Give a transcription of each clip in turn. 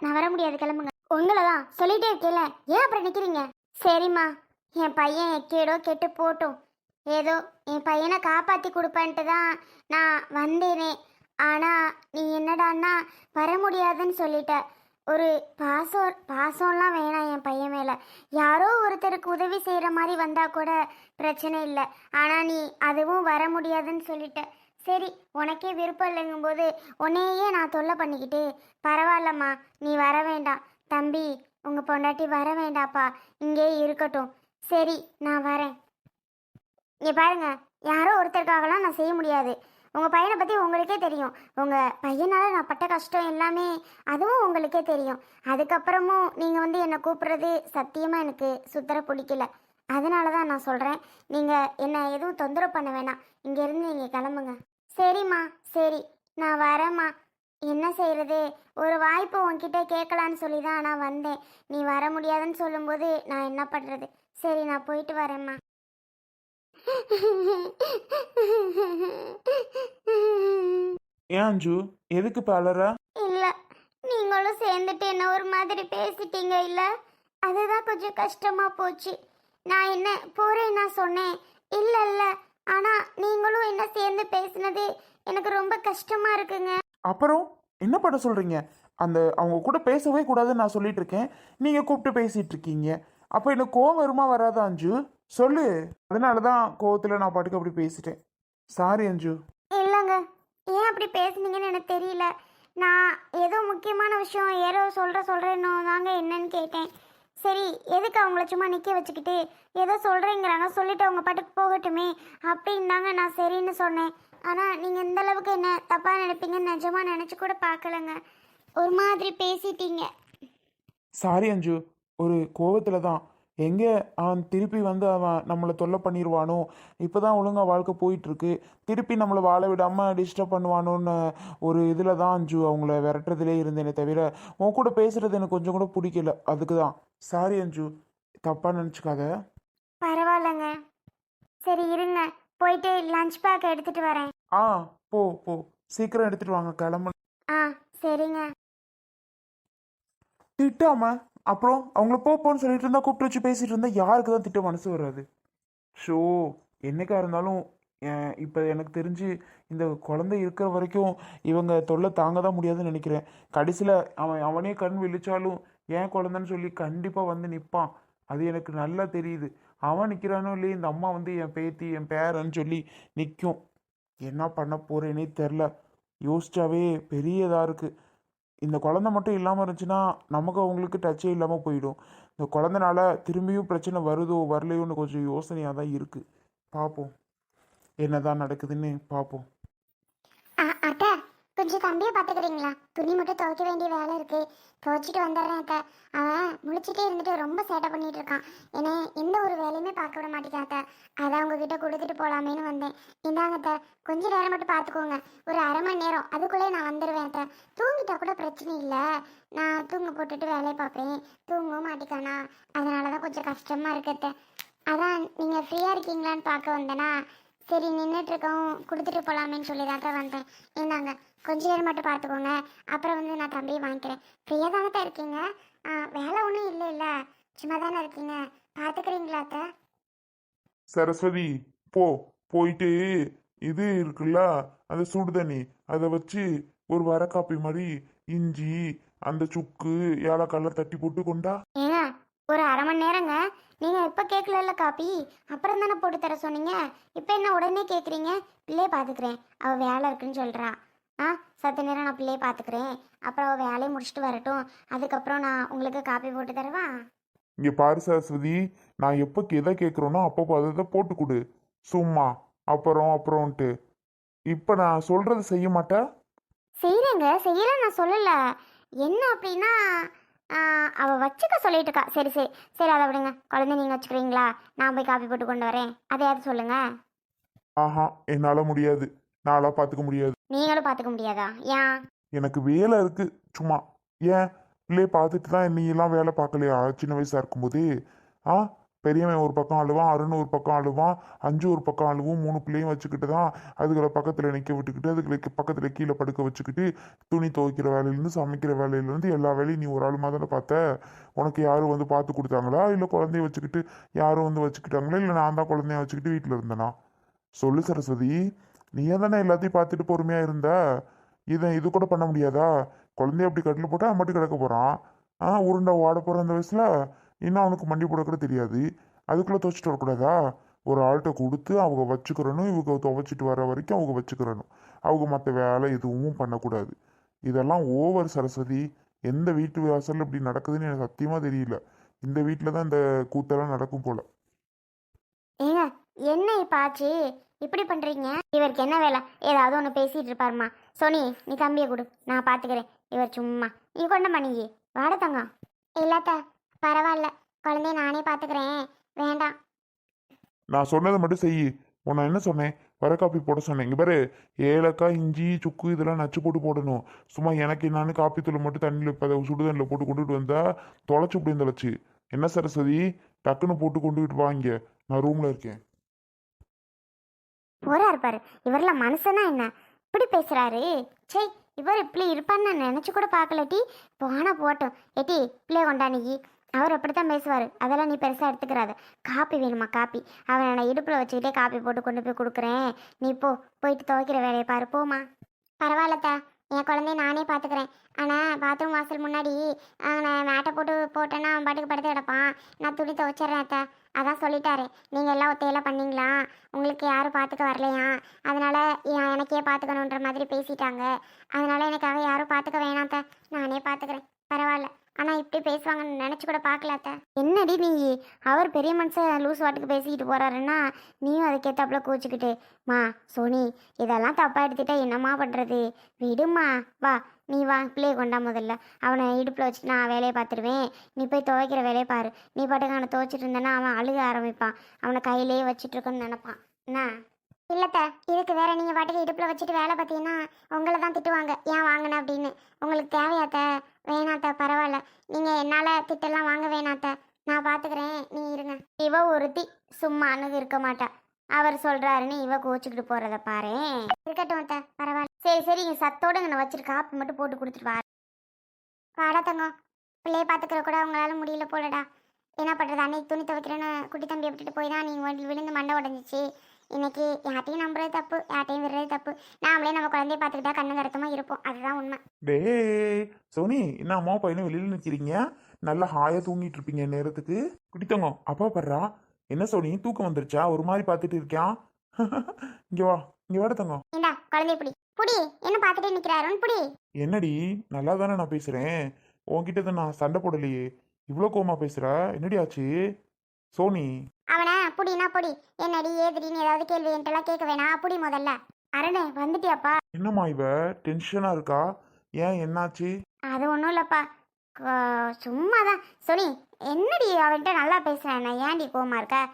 நான் வர முடியாது கிளம்புங்க. உங்களை தான் சொல்லிட்டே இருக்கேல ஏன் அப்புறம் நிற்கிறீங்க சரிம்மா என் பையன் எக்கேடோ கெட்டு போட்டும். ஏதோ என் பையனை காப்பாற்றி கொடுப்பேன்ட்டு தான் நான் வந்தேனே. ஆனா நீ என்னடான்னா வர முடியாதுன்னு சொல்லிட்ட. ஒரு பாசம் பாசம்லாம் வேணாம் என் பையன் மேலே. யாரோ ஒருத்தருக்கு உதவி செய்யற மாதிரி வந்தால் கூட பிரச்சனை இல்லை. ஆனா நீ அதுவும் வர முடியாதுன்னு சொல்லிட்ட. சரி உனக்கே விருப்பம் இல்லைங்கும்போது உன்னையே நான் தொல்லை பண்ணிக்கிட்டு பரவாயில்லம்மா நீ வர வேண்டாம். தம்பி உங்கள் பொண்டாட்டி வர வேண்டாப்பா இங்கே இருக்கட்டும். சரி நான் வரேன். இங்கே பாருங்க யாரோ ஒருத்தருக்காகலாம் நான் செய்ய முடியாது. உங்கள் பையனை பற்றி உங்களுக்கே தெரியும். உங்கள் பையனால் நான் பட்ட கஷ்டம் எல்லாமே அதுவும் உங்களுக்கே தெரியும். அதுக்கப்புறமும் நீங்கள் வந்து என்னை கூப்பிட்றது சத்தியமாக எனக்கு சுத்தர பிடிக்கல. அதனால தான் நான் சொல்கிறேன் நீங்கள் என்ன எதுவும் தொந்தரவு பண்ண வேணாம். இங்கேருந்து நீங்கள் கிளம்புங்க. சரிம்மா சரி. நான் வரேம்மா. என்ன செய்யறது ஒரு வாய்ப்பு உன்கிட்ட கேட்கலான்னு சொல்லி தான் நான் வந்தேன். நீ வர முடியாதுன்னு சொல்லும்போது நான் என்ன பண்றது? சரி நான் போயிட்டு வரேம்மா. ஏன் அஞ்சு? எதுக்கு பலரா இல்ல நீங்களும் சேர்ந்துட்டு என்ன ஒரு மாதிரி பேசிட்டீங்க இல்ல? அதுதான் கொஞ்சம் கஷ்டமா போச்சு. நான் என்ன போறேன் நான் சொன்னேன். இல்ல இல்ல. ஆனா நீங்களும் என்ன சேர்ந்து பேசினது எனக்கு ரொம்ப கஷ்டமா இருக்குங்க. அப்புறம் என்ன பண்ண சொல்றீங்க? அந்த அவங்க கூட பேசவே கூடாதுன்னு நான் சொல்லிட்டு இருக்கேன். நீங்க கூப்பிட்டு பேசிட்டு இருக்கீங்க. அப்போ எனக்கு கோவம் வருமா வராதா அஞ்சு? சொல்லு. அதனால தான் கோவத்தில் நான் பாட்டுக்கு அப்படி பேசிட்டேன். சாரி அஞ்சு. இல்லைங்க. ஏன் அப்படி பேசுனீங்கன்னு எனக்கு தெரியல. நான் ஏதோ முக்கியமான விஷயம் ஏதோ சொல்கிற சொல்கிறேன்னோ தாங்க என்னன்னு கேட்டேன். சரி எதுக்கு அவங்கள சும்மா நிற்க வச்சுக்கிட்டு? ஏதோ சொல்கிறேங்கிறாங்க சொல்லிட்டு அவங்க பாட்டுக்கு போகட்டுமே அப்படின்னாங்க நான் சரின்னு சொன்னேன். ஆனால் நீங்கள் இந்த அளவுக்கு என்ன தப்பாக நினைப்பீங்கன்னு நிஜமாக நினச்சி கூட பார்க்கலங்க. ஒரு மாதிரி பேசிட்டீங்க. சாரி அஞ்சு. ஒரு கோவத்தில் தான். எங்கே அவன் திருப்பி வந்து அவன் நம்மளை தொல்லை பண்ணிடுவானோ? இப்போ தான் ஒழுங்கா வாழ்க்கை போயிட்டுருக்கு. திருப்பி நம்மளை வாழ விடாமல் டிஸ்டர்ப் பண்ணுவானோன்னு ஒரு இதில் தான் அஞ்சு அவங்கள விரட்டுறதுலே இருந்தேனே தவிர உன் கூட பேசுறது எனக்கு கொஞ்சம் கூட பிடிக்கல. அதுக்கு தான் சாரி அஞ்சு. தப்பாக நினச்சிக்காத. பரவாயில்லைங்க. சரி இருங்க. போயிட்டு லஞ்ச் பேக் எடுத்துகிட்டு வரேன். ஆ போ போ. சீக்கிரம் எடுத்துட்டு வாங்க. கிளம்பு. ஆ சரிங்க. திட்டாம? அப்புறம் அவங்கள போப்போன்னு சொல்லிட்டு இருந்தா கூப்பிட்டு வச்சு பேசிட்டு இருந்தா யாருக்கு தான் திட்ட மனசு வராது? ஷோ என்னைக்கா இருந்தாலும் இப்போ எனக்கு தெரிஞ்சு இந்த குழந்தை இருக்கிற வரைக்கும் இவங்க தொல்லை தாங்க தான் முடியாதுன்னு நினைக்கிறேன். கடைசியில் அவன் அவனே கண் விழிச்சாலும் ஏன் குழந்தைன்னு சொல்லி கண்டிப்பாக வந்து நிற்பான் அது எனக்கு நல்லா தெரியுது. அவன் நிற்கிறானோ இல்லையே இந்த அம்மா வந்து என் பேத்தி என் பேரன்னு சொல்லி நிற்கும் என்ன பண்ண போகிறேனே தெரில யோசிச்சாவே பெரியதாக இருக்குது இந்த குழந்தை மட்டும் இல்லாமல் இருந்துச்சுன்னா நமக்கு அவங்களுக்கு டச்சே இல்லாமல் போயிடும். இந்த குழந்தைனால திரும்பியும் பிரச்சனை வருதோ வரலையோன்னு கொஞ்சம் யோசனையாக தான் இருக்குது பார்ப்போம் என்னதான் நடக்குதுன்னு பார்ப்போம் கொஞ்சம் தம்பியை பார்த்துக்கிறீங்களா துணி மட்டும் துவைக்க வேண்டிய வேலை இருக்கு. துவைச்சிட்டு வந்துடுறேன் அத்தை. அவன் முழிச்சிட்டே இருந்துட்டு ரொம்ப சேட்டை பண்ணிட்டு இருக்கான். ஏன்னா எந்த ஒரு வேலையுமே பார்க்க விட மாட்டேங்கான் அத்தை. அதான் உங்ககிட்ட கொடுத்துட்டு போலாமேன்னு வந்தேன். இந்தாங்க அத்தை கொஞ்ச நேரம் மட்டும் பார்த்துக்கோங்க. ஒரு அரை மணி நேரம். அதுக்குள்ளே நான் வந்துடுவேன் அத்தை. தூங்கிட்டா கூட பிரச்சனை இல்லை. நான் தூங்க போட்டுட்டு வேலையை பார்ப்பேன். தூங்கவும் மாட்டிக்கானா அதனால தான் கொஞ்சம் கஷ்டமாக இருக்கு அத்தை. அதான் நீங்கள் ஃப்ரீயாக இருக்கீங்களான்னு பார்க்க வந்தேனா சரி நின்றுட்டு இருக்கோம் கொடுத்துட்டு போகலாமேன்னு சொல்லி தான் வந்தேன். இந்தாங்க. கொஞ்ச நேரம் மட்டும் பார்த்துக்கோங்க. அப்புறம் வந்து நான் தம்பியை வாங்கிக்கிறேன். ஃப்ரீயாக தானே தான் இருக்கீங்க? வேலை ஒன்றும் இல்லை இல்லை. சும்மா தானே இருக்கீங்க? பார்த்துக்கிறீங்களா அத்தை? சரஸ்வதி போ. போயிட்டு இது இருக்குல்ல அந்த சுடு தண்ணி அதை வச்சு ஒரு வர காப்பி மாதிரி இஞ்சி அந்த சுக்கு ஏலக்காய்லாம் தட்டி போட்டு கொண்டா. ஏங்க ஒரு அரை மணி நேரங்க. நீங்கள் இப்போ கேட்கல காப்பி? அப்புறம் தானே போட்டு தர சொன்னீங்க. இப்போ என்ன உடனே கேட்குறீங்க? பிள்ளையை பார்த்துக்கிறேன். அவள் வேலை இருக்குன்னு சொல்கிறா ஆ சத்த நேரம் நான் பிள்ளையை பார்த்துக்கிறேன். அப்புறம் அவள் வேலையை முடிச்சுட்டு வரட்டும். அதுக்கப்புறம் நான் உங்களுக்கு காப்பி போட்டு தரவா? இங்க பாரு சரஸ்வதி நான் எப்போ எதை கேட்குறேனோ அப்பப்போ அதை போட்டு கொடு. சும்மா அப்புறம் அப்புறம்ன்ட்டு. இப்போ நான் சொல்றது செய்ய மாட்டேன் செய்கிறேங்க செய்யல நான் சொல்லலை. என்ன அப்படின்னா ஆ, அவ வச்சுக்க சொல்லிட்டு இருக்கா. சரி சரி. சரி அதை விடுங்க. குழந்தை நீங்கள் வச்சுக்கிறீங்களா? நான் போய் காப்பி போட்டு கொண்டு வரேன். அதையாவது சொல்லுங்க. ஆஹா என்னால் முடியாது. நாளாக பார்த்துக்க முடியாது. நீங்களும் பார்த்துக்க முடியாதா? ஏன்? எனக்கு வேலை இருக்கு சும்மா. ஏன்? பிள்ளைய பார்த்துட்டு தான் நீ எல்லாம் வேலை பார்க்கலையா? சின்ன வயசா இருக்கும்போது. ஆ? பெரியவன் ஒரு பக்கம் அழுவான் அருண் ஒரு பக்கம் அழுவான் அஞ்சு ஒரு பக்கம் அழுவும் மூணு பிள்ளையும் வச்சுக்கிட்டு தான் அதுகளை பக்கத்தில் நிற்க விட்டுக்கிட்டு அதுகளுக்கு பக்கத்தில் கீழே படுக்க வச்சுக்கிட்டு துணி துவைக்கிற வேலையிலேருந்து சமைக்கிற வேலையிலேருந்து எல்லா வேலையும் நீ ஒரு ஆள் மாதிரி பார்த்த? உனக்கு யாரும் வந்து பார்த்து கொடுத்தாங்களா? இல்லை குழந்தைய வச்சுக்கிட்டு யாரும் வந்து வச்சுக்கிட்டாங்களா? இல்லை நான் தான் குழந்தைய வச்சுக்கிட்டு வீட்டில் இருந்தேனா? சொல்லு சரஸ்வதி. நீயே தானே எல்லாத்தையும் பார்த்துட்டு பொறுமையாக இருந்த? இதை இது கூட பண்ண முடியாதா? குழந்தைய அப்படி கட்டில் போட்டால் அவன் மட்டும் கிடக்க போகிறான் ஆ உருண்டை ஓட போகிற அந்த வயசில் இன்னும் அவனுக்கு மண்டி போட கூட தெரியாது. அதுக்குள்ளே துவச்சிட்டு வரக்கூடாதா? ஒரு ஆள்கிட்ட கொடுத்து அவங்க வச்சுக்கிறணும் இவங்க துவைச்சிட்டு வர வரைக்கும் அவங்க வச்சுக்கிறணும். அவங்க மற்ற வேலை எதுவும் பண்ணக்கூடாது. இதெல்லாம் ஓவர் சரஸ்வதி. எந்த வீட்டு வாசலில் இப்படி நடக்குதுன்னு எனக்கு சத்தியமாக தெரியல. இந்த வீட்டில் தான் இந்த கூத்தெல்லாம் நடக்கும் போல. ஏங்க என்ன இப்போ ஆச்சு? இப்படி பண்றீங்க? இவருக்கு என்ன வேலை? ஏதாவது ஒன்று பேசிட்டு இருப்பாருமா சோனி நீ தம்பியை கொடு. நான் பாத்துக்கிறேன். இவர் சும்மா. நீ கொண்டம்மா நீ. வாட தங்கம். இல்லாத்த பரவாயில்ல. குழந்தைய நானே பாத்துக்கிறேன். வேண்டாம். நான் சொன்னதை மட்டும் செய். உன்னை என்ன சொன்னேன்? வர காப்பி போட சொன்னேன். இங்கே பாரு. ஏலக்காய் இஞ்சி சுக்கு இதெல்லாம் நச்சு போட்டு போடணும். சும்மா எனக்கு என்னான்னு காப்பி தூள் மட்டும் தண்ணியில் இப்போ சுடுதண்ணில் போட்டு கொண்டுட்டு வந்தா தொலைச்சு இப்படி தொலைச்சு என்ன சரஸ்வதி? டக்குன்னு போட்டு கொண்டுகிட்டு வாங்க நான் ரூமில் இருக்கேன். போறா பாரு. இவரெல்லாம் மனுஷனா என்ன? இப்படி பேசுறாரு. சே இவர் இப்படி இருப்பான்னு நான் நினைச்சு கூட பார்க்கலட்டி போனா போட்டோம் ஏட்டி பிள்ளைய கொண்டா அவர் அப்படித்தான் பேசுவார். அதெல்லாம் நீ பெருசாக எடுத்துக்கிறாத காப்பி வேணுமா காப்பி? அவன் நான் இடுப்பில் வச்சுக்கிட்டே காப்பி போட்டு கொண்டு போய் கொடுக்குறேன். நீ போ போயிட்டு துவைக்கிற வேலையை பாரு. போமா பரவாயில்லத்தா. என் குழந்தைய நானே பார்த்துக்கிறேன். ஆனால் பாத்ரூம் வாசல் முன்னாடி நான் மேட்டை போட்டு போட்டேன்னா அவன் பாட்டுக்கு படுத்து கிடப்பான். நான் துணி துவைச்சிட்றேன் அத்தை. அதான் சொல்லிட்டாரு. நீங்கள் எல்லாம் ஒத்தையெல்லாம் பண்ணீங்களா? உங்களுக்கு யாரும் பார்த்துக்க வரலையா? அதனால் எனக்கே பார்த்துக்கணுன்ற மாதிரி பேசிட்டாங்க. அதனால் எனக்காக யாரும் பார்த்துக்க வேணாத்த நானே பார்த்துக்கிறேன் பரவாயில்ல. ஆனால் இப்படி பேசுவாங்கன்னு நினச்சி கூட பார்க்கலாத்த என்னடி நீ? அவர் பெரிய மனுஷன் லூஸ் வாட்டுக்கு பேசிக்கிட்டு போகிறாருன்னா நீயும் அதுக்கேற்றாப்புல கோச்சிக்கிட்டு. மா சோனி இதெல்லாம் தப்பாக எடுத்துட்டா என்னம்மா பண்ணுறது விடுமா வா நீ வா பிள்ளைய கொண்டா முதல்ல. அவனை இடுப்பில் வச்சுட்டு நான் வேலையை பார்த்துருவேன். நீ போய் துவைக்கிற வேலையை பாரு. நீ பாட்டுக்கு அவனை துவைச்சிட்டு இருந்தேன்னா அவன் அழுக ஆரம்பிப்பான். அவனை கையிலேயே வச்சுட்டு இருக்கணும்னு நினைப்பான். என்ன? இல்லத்த இதுக்கு வேற நீங்க பாட்டுக்கு இடுப்புல வச்சுட்டு வேலை பார்த்தீங்கன்னா உங்களை தான் திட்டுவாங்க. ஏன் வாங்கின அப்படின்னு. உங்களுக்கு தேவையாத்த வேணாத்த பரவாயில்ல. நீங்க என்னால திட்டெல்லாம் வாங்க வேணாத்த நான் பாத்துக்கிறேன் நீ இருங்க. இவ ஒருத்தி சும்மா அணுகு இருக்க மாட்டா. அவர் சொல்றாருன்னு இவ கோச்சுக்கிட்டு போறத பாரு இருக்கட்டும் அத்த பரவாயில்ல. சரி சரி இங்க சத்தோட நான் வச்சுரு காப்பி மட்டும் போட்டு கொடுத்துட்டு வா. வாடா தங்கம். பிள்ளைய பார்த்துக்கிற கூட உங்களால முடியல போலடா. என்ன பண்ணுறது அன்னைக்கு துணி துவைக்கிறேன்னு குட்டி தம்பியை விட்டுட்டு போய் தான் நீங்கள் வண்டி விழுந்து மண்டை உடஞ்சிச்சு. இன்னைக்கு யார்ட்டையும் நம்புறது தப்பு யார்ட்டையும் விடுறது தப்பு. நாமளே நம்ம குழந்தைய பார்த்துக்கிட்டா கண்ணு கருத்துமா இருப்போம். அதுதான் உண்மை. டேய் சோனி என்ன அம்மா பையனும் வெளியில் நிற்கிறீங்க நல்லா ஹாயாக தூங்கிட்டு இருப்பீங்க நேரத்துக்கு குடித்தவங்க அப்பா படுறா என்ன சோனி தூக்கம் வந்துருச்சா? ஒரு மாதிரி பார்த்துட்டு இருக்கியா? இங்கே வா இங்கே வாட தங்கம். குழந்தைய புடி. புடி என்ன பார்த்துட்டே நிக்கிறாருன்னு புடி. என்னடி? நல்லா தானே நான் பேசுகிறேன் உன்கிட்ட தான் நான் சண்டை போடலையே. இவ்வளோ கோமா பேசுகிற என்னடி ஆச்சு? சோனி. அவனை? புடினா புடி. என்னடி ஏதிரின்னு ஏதாவது கேள்வி என்கிட்டலாம் கேட்க வேணாம். புடி முதல்ல. அருணே வந்துட்டியாப்பா? என்னம்மா இவ? டென்ஷனாக இருக்கா? ஏன் என்னாச்சு? அது ஒன்றும் இல்லைப்பா. க- சும்மா தான் சொனி என்னடி அவன்கிட்ட நல்லா பேசுகிறேன் நான் ஏன்டி கோமா இருக்க?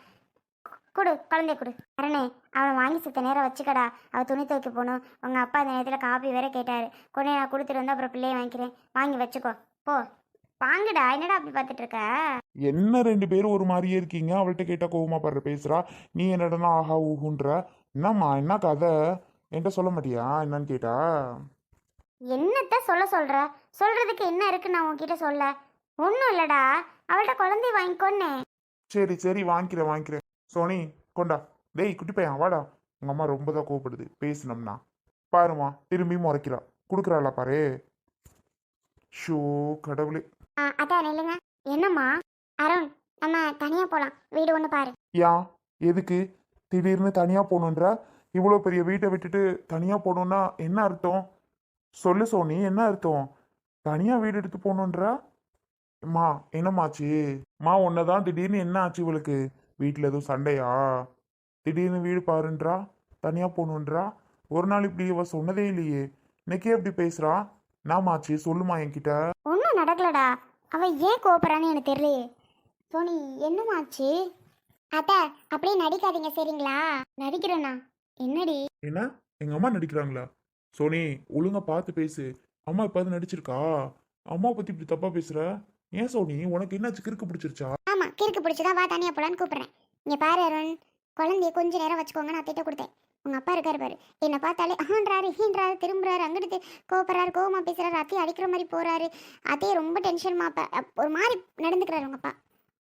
குடு குழந்தைய குடு. அரணே அவனை வாங்கி சுத்த நேரம் வச்சுக்கடா. அவ துணி துவைக்க போகணும். உங்கள் அப்பா அந்த நேரத்தில் காப்பி வேற கேட்டார். கொண்டு நான் கொடுத்துட்டு வந்து அப்புறம் பிள்ளைய வாங்கிக்கிறேன். வாங்கி வச்சுக்கோ. போ. வாங்குடா. என்னடா அப்படி பார்த்துட்டு இருக்க? என்ன ரெண்டு பேரும் ஒரு மாதிரியே இருக்கீங்க? அவள்கிட்ட கேட்டால் கோவமா படுற பேசுகிறா நீ என்னடனா ஆஹா ஊஹுன்ற. என்னம்மா என்ன கதை? என்கிட்ட சொல்ல மாட்டியா? என்னன்னு கேட்டா? என்னத்த சொல்ல சொல்ற? சொல்றதுக்கு என்ன இருக்கு நான் உன்கிட்ட சொல்ல? ஒன்றும் இல்லடா. அவள்கிட்ட குழந்தைய வாங்கிக்கோன்னு. சரி சரி வாங்கிக்கிறேன் வாங்கிக்கிறேன். சோனி கொண்டா. டேய் குட்டி பையன் வாடா. உங்கள் அம்மா ரொம்ப தான் கோவப்படுது. பேசினோம்னா. பாருமா திரும்பி முறைக்கிறா. கொடுக்குறாளா பாரு. ஷோ கடவுளே. அதான் இல்லைங்க என்னம்மா? அருண் நம்ம தனியாக போகலாம் வீடு ஒன்று பாரு. ஏன் எதுக்கு? திடீர்னு தனியாக போகணுன்ற? இவ்வளோ பெரிய வீட்டை விட்டுட்டு தனியாக போகணுன்னா என்ன அர்த்தம்? சொல்லு சோனி என்ன அர்த்தம்? தனியாக வீடு எடுத்து போகணுன்றா? அம்மா என்னம்மாச்சு? மா உன்னை தான் திடீர்னு என்ன ஆச்சு இவளுக்கு? வீட்டில் எதுவும் சண்டையா? திடீர்னு வீடு பாருன்றா? தனியாக போகணுன்றா? ஒரு நாள் இப்படி இவ சொன்னதே இல்லையே. இன்னைக்கே எப்படி பேசுறா? என்னம்மாச்சு சொல்லுமா என்கிட்ட. ஒன்றும் நடக்கலடா. அவ ஏன் கோபுறான்னு எனக்கு தெரியலையே. சோனி என்னமாச்சு அத்தை அப்படியே நடிக்காதீங்க சரிங்களா? நடிக்கிறேண்ணா. என்னடி? என்ன? எங்க அம்மா நடிக்கிறாங்களா? சோனி ஒழுங்கா பார்த்து பேசு. அம்மா இப்போது நடிச்சிருக்கா? அம்மா பத்தி இப்படி தப்பா பேசுற? ஏன் சோனி உனக்கு என்னாச்சு? கிறுக்கு பிடிச்சிருச்சா? கிறுக்கு பிடிச்சதா வா தனியாக போலான்னு கூப்பிட்றேன். இங்கே பாரு அருண் குழந்தைய கொஞ்ச நேரம் வச்சுக்கோங்க நான் திட்ட கொடுத்தேன். உங்கள் அப்பா இருக்கார் பாரு. என்னை பார்த்தாலே ஆன்றாரு ஹீன்றாரு திரும்புறாரு அங்கிட்டு கோபப்படுறாரு கோவமா பேசுகிறாரு அத்தையை அடிக்கிற மாதிரி போகிறாரு அத்தையை ரொம்ப டென்ஷன் மாப்ப ஒரு மாதிரி நடந்துக்கிறாரு உங்கள் அப்பா.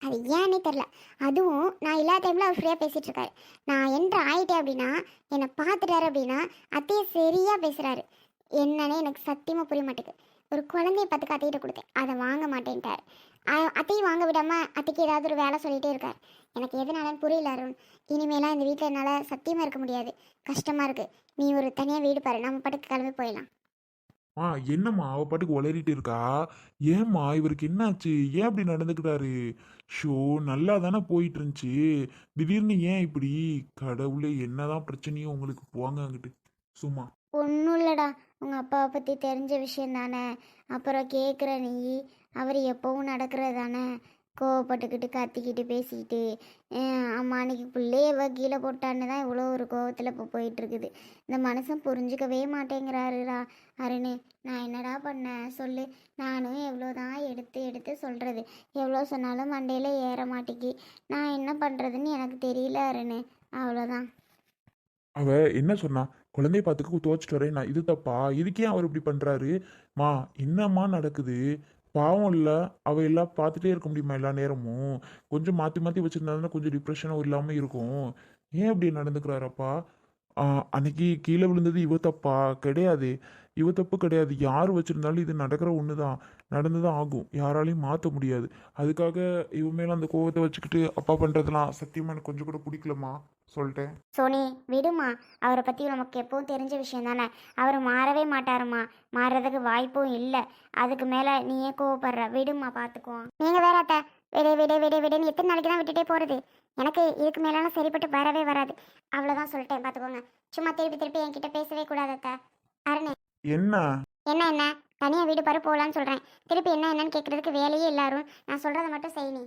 அது ஏன்னே தெரில அதுவும் நான் எல்லா டைமில் அவர் ஃப்ரீயாக பேசிட்டு இருக்காரு. நான் என்ட்ரு ஆயிட்டேன் அப்படின்னா என்னை பார்த்துட்டாரு அப்படின்னா அத்தையை சரியாக பேசுகிறாரு என்னன்னே எனக்கு சத்தியமாக புரிய மாட்டேங்குது. ஒரு குழந்தைய பார்த்து அத்தையிட்ட கொடுத்தேன். அதை வாங்க மாட்டேன்ட்டார். அத்தையும் வாங்க விடாமல் அத்தைக்கு ஏதாவது ஒரு வேலை சொல்லிகிட்டே இருக்கார். எனக்கு எதனாலன்னு புரியல அருண். இனிமேலாம் இந்த வீட்டில் என்னால் சத்தியமாக இருக்க முடியாது. கஷ்டமாக இருக்குது நீ ஒரு தனியாக வீடு பாரு. நம்ம பாட்டுக்கு கிளம்பி போயிடலாம். ஆ என்னம்மா அவ பாட்டுக்கு உளறிட்டு இருக்கா? ஏம்மா இவருக்கு என்னாச்சு? ஏன் அப்படி நடந்துக்கிட்டாரு? ஷோ நல்லா தானே போயிட்டு இருந்துச்சு திடீர்னு ஏன் இப்படி? கடவுளே என்னதான் பிரச்சனையோ உங்களுக்கு போங்க அங்கிட்டு. சும்மா. ஒன்றும் இல்லைடா. உங்கள் அப்பாவை பற்றி தெரிஞ்ச விஷயம் தானே. அப்புறம் கேட்குற நீ அவர் எப்பவும் நடக்கிறது தானே. கோவப்பட்டுக்கிட்டு கத்திக்கிட்டு பேசிக்கிட்டு. அம்மா அன்னைக்கு பிள்ளைய இவ கீழே போட்டான்னு தான் இவ்வளோ ஒரு கோவத்தில் இப்போ போயிட்டுருக்குது. இந்த மனுஷன் புரிஞ்சுக்கவே மாட்டேங்கிறாருடா. அருணு நான் என்னடா பண்ணேன்? சொல்லு. நானும் எவ்வளோ தான் எடுத்து எடுத்து சொல்கிறது எவ்வளோ சொன்னாலும் மண்டையில் ஏற மாட்டேங்கி. நான் என்ன பண்ணுறதுன்னு எனக்கு தெரியல அருணு. அவ்வளோதான். அவ என்ன சொன்னா? குழந்தைய பார்த்துக்க துவச்சிட்டு வரேன் நான் இது தப்பா? இதுக்கே அவர் இப்படி பண்ணுறாரு மா என்னம்மா நடக்குது? பாவம் இல்லை அவ எல்லாம் பார்த்துட்டே இருக்க முடியுமா எல்லா நேரமும்? கொஞ்சம் மாற்றி மாற்றி வச்சிருந்தாருன்னா கொஞ்சம் டிப்ரெஷனும் இல்லாமல் இருக்கும். ஏன் அப்படி நடந்துக்கிறாரப்பா? அன்னைக்கு கீழே விழுந்தது இவ தப்பா? கிடையாது. இவ தப்பு கிடையாது. யார் வச்சுருந்தாலும் இது நடக்கிற ஒன்று தான் நடந்து தான் ஆகும். யாராலையும் மாற்ற முடியாது. அதுக்காக இவ மேலே அந்த கோவத்தை வச்சுக்கிட்டு அப்பா பண்ணுறதுலாம் சத்தியமா எனக்கு கொஞ்சம் கூட பிடிக்கலம்மா. சொல்லிட்டேன் சோனி விடுமா. அவரை பற்றி நமக்கு எப்பவும் தெரிஞ்ச விஷயம் தானே. அவர் மாறவே மாட்டாருமா. மாறுறதுக்கு வாய்ப்பும் இல்லை. அதுக்கு மேலே நீ ஏன் கோவப்படுற? விடுமா பார்த்துக்குவோம் நீங்கள் வேற அத்தை. விடு விடு விடு விடுன்னு எத்தனை நாளைக்கு தான் விட்டுட்டே போகிறது எனக்கு இதுக்கு மேலாம் சரிப்பட்டு வரவே வராது. அவ்வளோதான் சொல்லிட்டேன் பார்த்துக்கோங்க சும்மா திருப்பி திருப்பி என்கிட்ட பேசவே கூடாது அத்தை. அருணே. என்ன? என்ன என்ன? தனியாக வீடு பாரு போகலான்னு சொல்கிறேன் திருப்பி என்ன என்னன்னு கேட்குறதுக்கு வேலையே எல்லாரும் நான் சொல்கிறத மட்டும் செய் நீ.